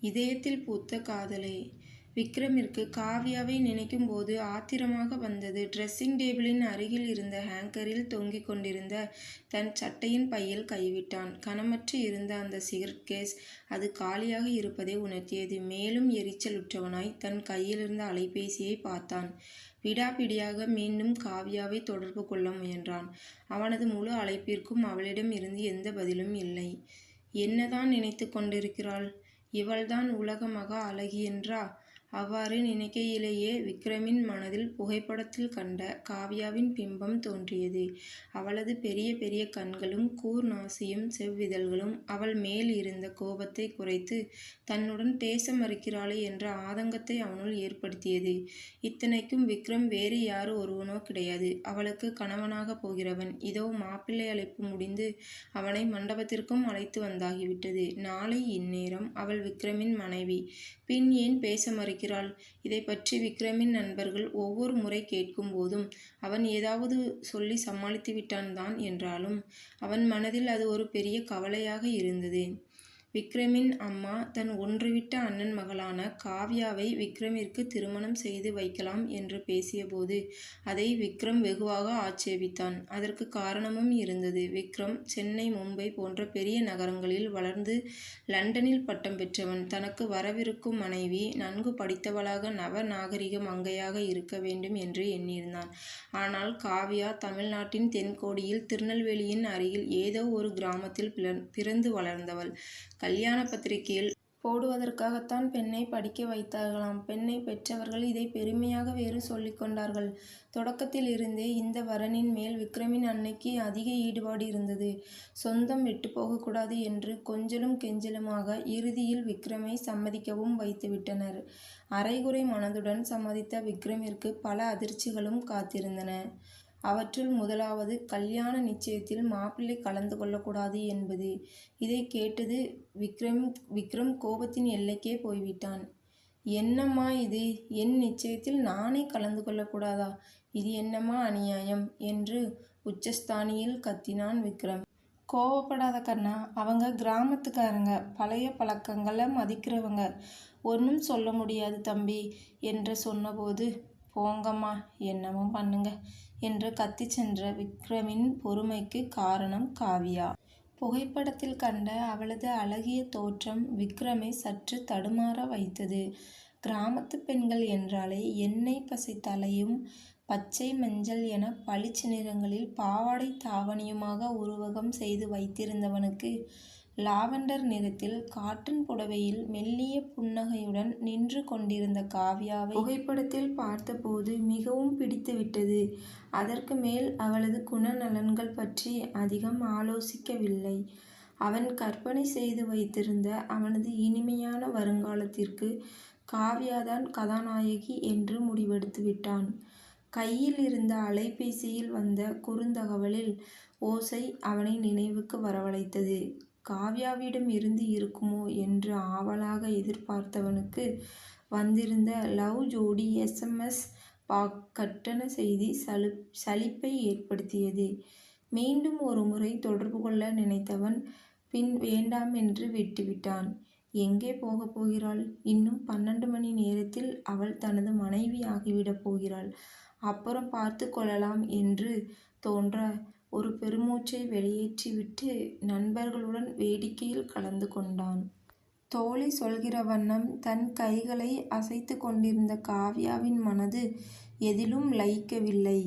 இதயத்தில் பூத்த காதலே விக்ரமிற்கு காவ்யாவை நினைக்கும் போது ஆத்திரமாக வந்தது. ட்ரெஸ்ஸிங் டேபிளின் அருகில் இருந்த ஹேங்கரில் தொங்கிக் கொண்டிருந்த தன் சட்டையின் பையில் கைவிட்டான். கனமற்று இருந்த அந்த சிகரெட்-கேஸ் அது காலியாக இருப்பதை உணர்த்தியது. மேலும் எரிச்சலுற்றவனாய் தன் கையிலிருந்த அலைபேசியைப் பார்த்தான். விடாப்பிடியாக மீண்டும் காவ்யாவை தொடர்பு கொள்ள முயன்றான். அவனது முழு அழைப்பிற்கும் அவளிடம் இருந்து எந்த பதிலும் இல்லை. என்னதான் நினைத்துக் கொண்டிருக்கிறாள்? இவள்தான் உலக மகா அழகியென்றா? அவ்வாறு நினைக்கையிலேயே விக்ரமின் மனதில் புகைப்படத்தில் கண்ட காவ்யாவின் பிம்பம் தோன்றியது. அவளது பெரிய பெரிய கண்களும் கூர் நாசியும் செவ்விதழ்களும் அவள் மேல் இருந்த கோபத்தை குறைத்து தன்னுடன் பேச மறுக்கிறாளே என்ற ஆதங்கத்தை அவனுள் ஏற்படுத்தியது. இத்தனைக்கும் விக்ரம் வேறு யாரோ ஒருவனோ கிடையாது. அவளுக்கு கணவனாகப் போகிறவன். இதோ மாப்பிள்ளை அழைப்பு முடிந்து அவனை மண்டபத்திற்கும் அழைத்து வந்தாகிவிட்டது. நாளை இந்நேரம் அவள் விக்ரமின் மனைவி. பின் ஏன் பேச மறுக்கிறாள்? இதை பற்றி விக்ரமின் நண்பர்கள் ஒவ்வொரு முறை கேட்கும் போதும் அவன் ஏதாவது சொல்லி சமாளித்துவிட்டான் தான் என்றாலும் அவன் மனதில் அது ஒரு பெரிய கவலையாக இருந்தது. விக்ரமின் அம்மா தன் ஒன்றுவிட்ட அண்ணன் மகளான காவ்யாவை விக்ரமிற்கு திருமணம் செய்து வைக்கலாம் என்று பேசியபோது அதை விக்ரம் வெகுவாக ஆட்சேபித்தான். அதற்கு காரணமும் இருந்தது. விக்ரம் சென்னை மும்பை போன்ற பெரிய நகரங்களில் வளர்ந்து லண்டனில் பட்டம் பெற்றவன். தனக்கு வரவிருக்கும் மனைவி நன்கு படித்தவளாக நவ நாகரிக மங்கையாக இருக்க வேண்டும் என்று எண்ணியிருந்தான். ஆனால் காவ்யா தமிழ்நாட்டின் தென்கோடியில் திருநெல்வேலியின் அருகில் ஏதோ ஒரு கிராமத்தில் பிறந்து வளர்ந்தவள். கல்யாண பத்திரிகையில் போடுவதற்காகத்தான் பெண்ணை படிக்க வைத்தார்களாம். பெண்ணை பெற்றவர்கள் இதை பெருமையாக வேறு சொல்லிக்கொண்டார்கள் கொண்டார்கள். தொடக்கத்திலிருந்தே இந்த வரனின் மேல் விக்ரமின் அன்னைக்கு அதிக ஈடுபாடு இருந்தது. சொந்தம் விட்டு போகக்கூடாது என்று கொஞ்சலும் கெஞ்சலுமாக இறுதியில் விக்ரமை சம்மதிக்கவும் வைத்துவிட்டனர். அரைகுறை மனதுடன் சம்மதித்த விக்ரமிற்கு பல அதிர்ச்சிகளும் காத்திருந்தன. அவற்றுள் முதலாவது கல்யாண நிச்சயத்தில் மாப்பிள்ளை கலந்து கொள்ளக்கூடாது என்பது. இதை கேட்டது விக்ரம் விக்ரம் கோபத்தின் எல்லைக்கே போய்விட்டான். என்னம்மா இது? என் நிச்சயத்தில் நானே கலந்து கொள்ளக்கூடாதா இது என்னம்மா அநியாயம்? என்று உச்சஸ்தானியில் கத்தினான் விக்ரம். கோவப்படாத கண்ணா. அவங்க கிராமத்துக்காரங்க. பழைய பழக்கங்களை மதிக்கிறவங்க. ஒன்றும் சொல்ல முடியாது தம்பி என்று சொன்னபோது போங்கம்மா என்னமோ பண்ணுங்க என்று கத்திச் சென்ற விக்ரமின் பொறுமைக்கு காரணம் காவியா புகைப்படத்தில் கண்ட அவளது அழகிய தோற்றம் விக்ரமை சற்று தடுமாற வைத்தது. கிராமத்து பெண்கள் என்றாலே எண்ணெய் பசை தலையும் பச்சை மஞ்சள் என பளிச்சு நிறங்களில் பாவாடை தாவணியுமாக உருவகம் செய்து வைத்திருந்தவனுக்கு லாவெண்டர் நிறத்தில் காட்டன் புடவையில் மெல்லிய புன்னகையுடன் நின்று கொண்டிருந்த காவ்யாவை புகைப்படத்தில் பார்த்தபோது மிகவும் பிடித்துவிட்டது. அதற்கு மேல் அவளது குணநலன்கள் பற்றி அதிகம் ஆலோசிக்கவில்லை. அவன் கற்பனை செய்து வைத்திருந்த அவனது இனிமையான வருங்காலத்திற்கு காவ்யாதான் கதாநாயகி என்று முடிவெடுத்துவிட்டான். கையில் இருந்த அலைபேசியில் வந்த குறுந்தகவலில் ஓசை அவனை நினைவுக்கு வரவழைத்தது. காவ்யாவிடம் இருந்து இருக்குமோ என்று ஆவலாக எதிர்பார்த்தவனுக்கு வந்திருந்த லவ் ஜோடி எஸ்எம்எஸ் பா பாக் கட்டண செய்தி சலிப்பை ஏற்படுத்தியது. மீண்டும் ஒரு முறை தொடர்பு கொள்ள நினைத்தவன் பின் வேண்டாம் என்று விட்டுவிட்டான். எங்கே போகப் போகிறாள்? இன்னும் பன்னெண்டு மணி நேரத்தில் அவள் தனது மனைவி ஆகிவிடப் போகிறாள். அப்புறம் பார்த்து கொள்ளலாம் என்று தோன்ற ஒரு பெருமூச்சை வெளியேற்றிவிட்டு நண்பர்களுடன் வேடிக்கையில் கலந்து கொண்டான். தோழி சொல்கிற வண்ணம் தன் கைகளை அசைத்துக் கொண்டிருந்த காவ்யாவின் மனது எதிலும் லயிக்கவில்லை.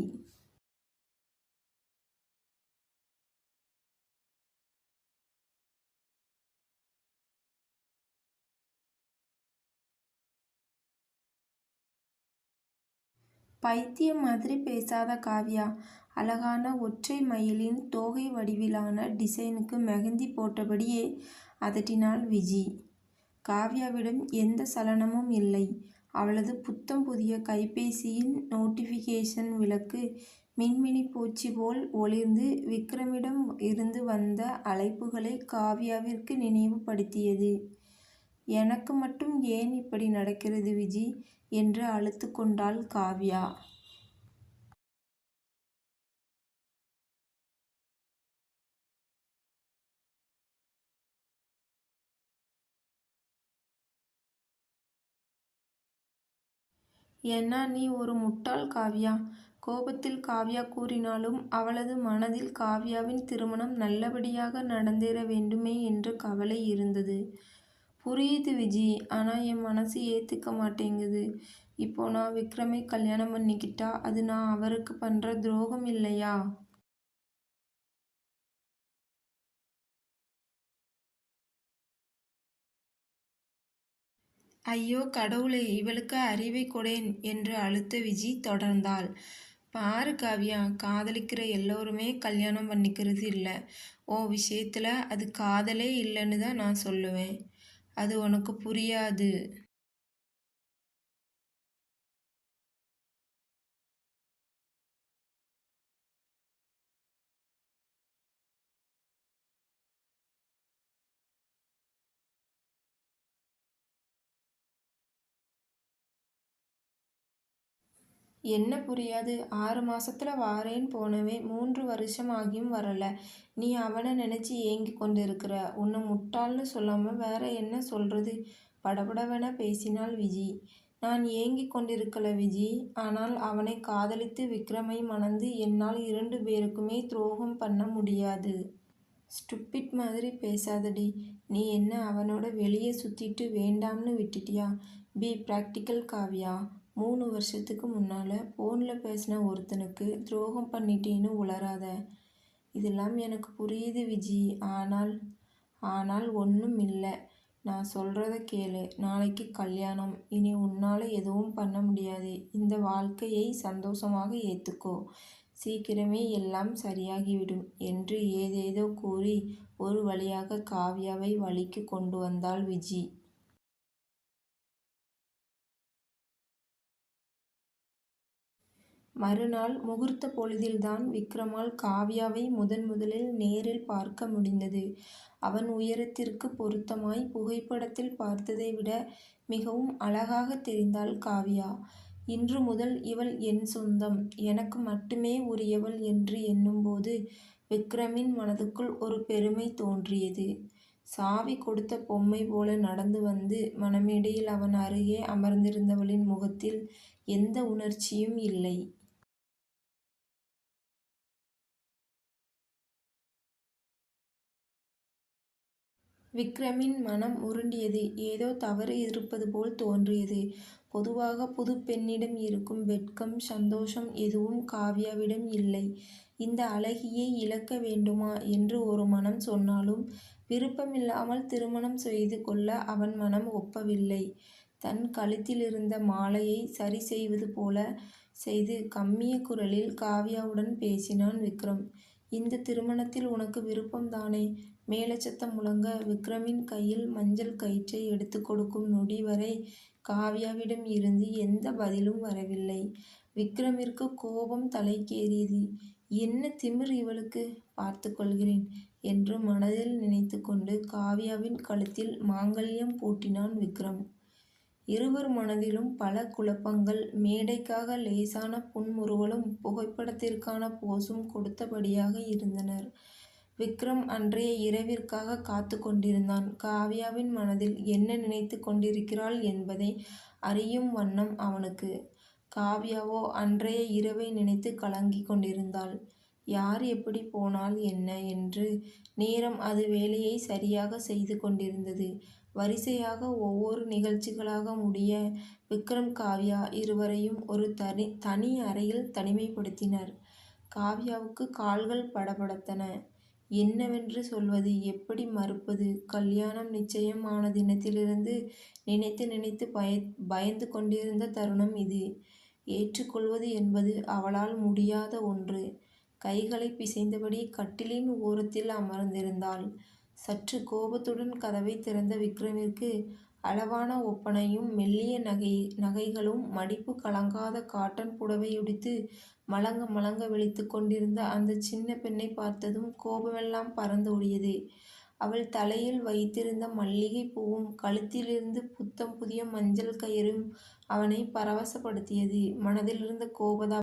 பைத்தியம் மாதிரி பேசாத காவ்யா. அழகான ஒற்றை மயிலின் தோகை வடிவிலான டிசைனுக்கு மெஹந்தி போட்டபடியே அதட்டினாள் விஜி. காவ்யாவிடம் எந்த சலனமும் இல்லை. அவளது புத்தம் புதிய கைபேசியின் நோட்டிஃபிகேஷன் விளக்கு மின்மினி பூச்சி போல் ஒளிர்ந்து விக்ரமிடம் இருந்து வந்த அழைப்புகளை காவ்யாவிற்கு நினைவுபடுத்தியது. எனக்கு மட்டும் ஏன் இப்படி நடக்கிறது விஜி? என்று அழுத்து கொண்டாள் காவ்யா. ஏன்னா நீ ஒரு முட்டாள் காவ்யா. கோபத்தில் காவ்யா கூறினாலும் அவளது மனதில் காவ்யாவின் திருமணம் நல்லபடியாக நடந்தேற வேண்டுமே என்ற கவலை இருந்தது. புரியுது விஜி. ஆனால் என் மனசு ஏற்றுக்க மாட்டேங்குது. இப்போ நான் விக்ரமை கல்யாணம் பண்ணிக்கிட்டா அது நான் அவருக்கு பண்ணுற துரோகம் இல்லையா? ஐயோ கடவுளே இவளுக்கு அறிவை கொடேன் என்று அழுத்த விஜி தொடர்ந்தாள். பாரு காவியா காதலிக்கிற எல்லோருமே கல்யாணம் பண்ணிக்கிறது இல்லை ஓ விஷயத்தில் அது காதலே இல்லைன்னு தான் நான் சொல்லுவேன். அது உனக்கு புரியாது. என்ன புரியாது. ஆறு மாசத்துல வாரேன் போனவன் மூன்று வருஷம் ஆகியும் வரல. நீ அவனை நினைச்சு ஏங்கிக் கொண்டிருக்கிற. உன்னை முட்டாள்னு சொல்லாம வேற என்ன சொல்றது படபடவென பேசினாள் விஜி. நான் ஏங்கி கொண்டிருக்கல விஜி. ஆனால் அவனை காதலித்து விக்ரமை மணந்து என்னால் இரண்டு பேருக்குமே துரோகம் பண்ண முடியாது. ஸ்டுப்பிட் மாதிரி பேசாதடி. நீ என்ன அவனோட வெளியே சுத்திட்டு வேண்டாம்னு விட்டுட்டியா? பி ப்ராக்டிக்கல் காவியா மூணு வருஷத்துக்கு முன்னால் ஃபோனில் பேசின ஒருத்தனுக்கு துரோகம் பண்ணிட்டேன்னு உளறாத. இதெல்லாம் எனக்கு புரியுது விஜி. ஆனால். ஆனால் ஒன்றும் இல்லை நான் சொல்கிறத கேளு. நாளைக்கு கல்யாணம். இனி உன்னால் எதுவும் பண்ண முடியாது. இந்த வாழ்க்கையை சந்தோஷமாக ஏற்றுக்கோ சீக்கிரமே எல்லாம் சரியாகிவிடும் என்று ஏதேதோ கூறி ஒரு வழியாக காவ்யாவை வழிக்கு கொண்டு வந்தாள் விஜி. மறுநாள் முகூர்த்த பொழுதில்தான் விக்ரமால் காவ்யாவை முதன் முதலில் நேரில் பார்க்க முடிந்தது. அவன் உயரத்திற்கு பொருத்தமாய் புகைப்படத்தில் பார்த்ததை விட மிகவும் அழகாக தெரிந்தாள் காவ்யா. இன்று முதல் இவள் என் சொந்தம். எனக்கு மட்டுமே உரியவள் என்று எண்ணும்போது விக்ரமின் மனதுக்குள் ஒரு பெருமை தோன்றியது. சாவி கொடுத்த பொம்மை போல நடந்து வந்து மனமேடையில் அவன் அருகே அமர்ந்திருந்தவளின் முகத்தில் எந்த உணர்ச்சியும் இல்லை. விக்ரமின் மனம் உருண்டியது. ஏதோ தவறு இருப்பது போல் தோன்றியது. பொதுவாக புதுப் பெண்ணிடம் இருக்கும் வெட்கம் சந்தோஷம் எதுவும் காவ்யாவிடம் இல்லை. இந்த அழகியை இழக்க வேண்டுமா என்று ஒரு மனம் சொன்னாலும் விருப்பமில்லாமல் திருமணம் செய்து கொள்ள அவன் மனம் ஒப்பவில்லை. தன் கழுத்திலிருந்த மாலையை சரி செய்வது போல செய்து கம்மிய குரலில் காவ்யாவுடன் பேசினான் விக்ரம். இந்த திருமணத்தில் உனக்கு விருப்பம் தானே? மேலச்சத்தம் முழங்க விக்ரமின் கையில் மஞ்சள் கயிற்றை எடுத்து கொடுக்கும் நொடி வரை காவ்யாவிடம் இருந்து எந்த பதிலும் வரவில்லை. விக்ரமிற்கு கோபம் தலைக்கேறியது. என்ன திமிர் இவளுக்கு. பார்த்து கொள்கிறேன் என்று மனதில் நினைத்து கொண்டு காவ்யாவின் கழுத்தில் மாங்கல்யம் பூட்டினான் விக்ரம். இருவர் மனதிலும் பல குழப்பங்கள். மேடைக்காக லேசான புன்முறுவலும் புகைப்படத்திற்கான போஸும் கொடுத்தபடியாக இருந்தனர். விக்ரம் அன்றைய இரவிற்காக காத்து கொண்டிருந்தான். காவ்யாவின் மனதில் என்ன நினைத்துக் கொண்டிருக்கிறாள் என்பதை அறியும் வண்ணம் அவனுக்கு. காவ்யாவோ அன்றைய இரவை நினைத்து கலங்கிக் கொண்டிருந்தாள். யார் எப்படி போனால் என்ன என்று நேரம் அது வேலையை சரியாக செய்து கொண்டிருந்தது. வரிசையாக ஒவ்வொரு நிகழ்ச்சிகளாக முடிய விக்ரம் காவ்யா இருவரையும் ஒரு தனி தனி அறையில் தனிமைப்படுத்தினர். காவ்யாவுக்கு கால்கள் படபடத்தன. என்னவென்று சொல்வது எப்படி மறுப்பது கல்யாணம் நிச்சயம் ஆன தினத்திலிருந்து நினைத்து நினைத்து பய பயந்து கொண்டிருந்த தருணம் இது. ஏற்றுக்கொள்வது என்பது அவளால் முடியாத ஒன்று. கைகளைப் பிசைந்தபடி கட்டிலின் ஓரத்தில் அமர்ந்திருந்தாள். சற்று கோபத்துடன் கதவை திறந்த விக்ரமிற்கு அளவான ஒப்பனையும் மெல்லிய நகை நகைகளும் மடிப்பு கலங்காத காட்டன் புடவையுடுத்து மலங்க மலங்க விழித்து கொண்டிருந்த அந்தச் சின்ன பெண்ணை பார்த்ததும் கோபமெல்லாம் பறந்து ஓடியது அவள் தலையில் வைத்திருந்த மல்லிகை பூவும் கழுத்திலிருந்து புத்தம் புதிய மஞ்சள் கயிறும் அவனை பரவசப்படுத்தியது. மனதிலிருந்த கோபதா